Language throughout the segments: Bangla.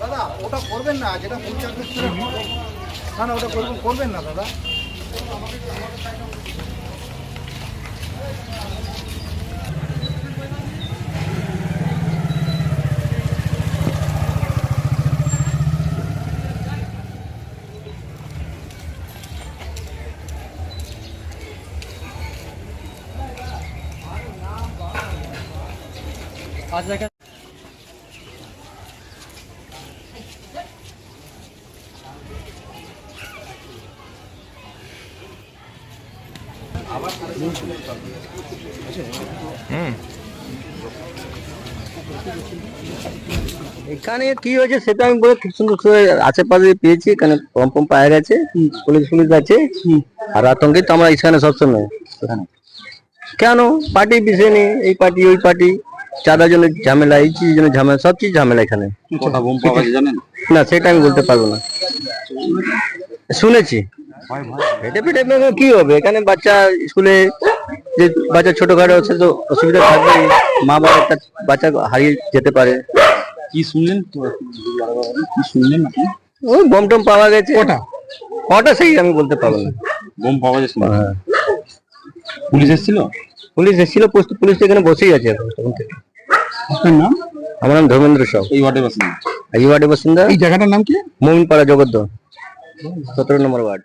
দাদা ওটা করবেন না যেটা পঞ্চায়েত না না ওটা করবেন করবেন না দাদা। এখানে কি হয়েছে সেটা আমি বলে ঠিক সুন্দর আশেপাশে পেয়েছি এখানে পম্প পম্প পায়ে গেছে পুলিশ পুলিশ আছে আর আতঙ্কে তো আমরা এখানে সবসময় কেন? পার্টি বিষয় নেই এই পার্টি ওই পার্টি চাঁদার জন্য ঝামেলা এই চিজের জন্য ঝামেলা সব চিজ ঝামেলা এখানে। না সেটা আমি বলতে পারব না। শুনেছি। ফেটে মেরে কি হবে? এখানে বাচ্চা স্কুলে যে বাচ্চা ছোটখাটো আছে তো অসুবিধা থাকবে মা বাবা একটা বাচ্চা হারিয়ে যেতে পারে। কি শুনলেন কি শুনলেন আপনি ওই বম টম পাওয়া গেছে। কটা? কটা সেই আমি বলতে পারব না। বোম পাওয়া যাচ্ছে হ্যাঁ। পুলিশ এসেছিল? পুলিশ এসেছিল পোস্ট পুলিশ তো এখানে বসেই আছে এখন তখন থেকে। আপনার নাম? আমার নাম ধর্মেন্দ্র সাউ এই ওয়ার্ডের বাসিন্দা। এই ওয়ার্ডের বাসিন্দা? এই জায়গাটার নাম কি? মোমিনপাড়া জগদ্দ সতেরো নম্বর ওয়ার্ড।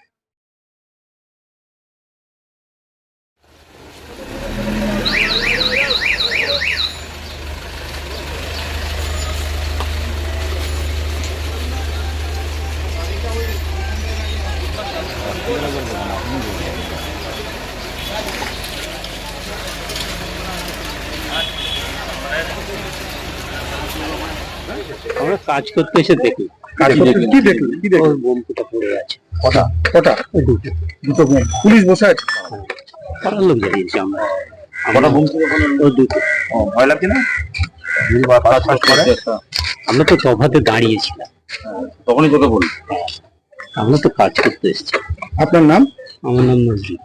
আমরা কাজ করতে এসে দেখি। কাজ করতে কি দেখলেন কি দেখলেন বোম ফুটা পড়ে আছে। কটা? কটা? দুটো বোম। পুলিশ বসে আছে? পাড়ার লোক জানিয়েছি আমরা। বোম? দুটো। ভয় লাগছে না? আমরা তো তফাতে দাঁড়িয়েছিলাম। তখনই তোকে বলি। আমরা তো কাজ করতে এসেছি। আপনার নাম? আমার নাম নজরুল।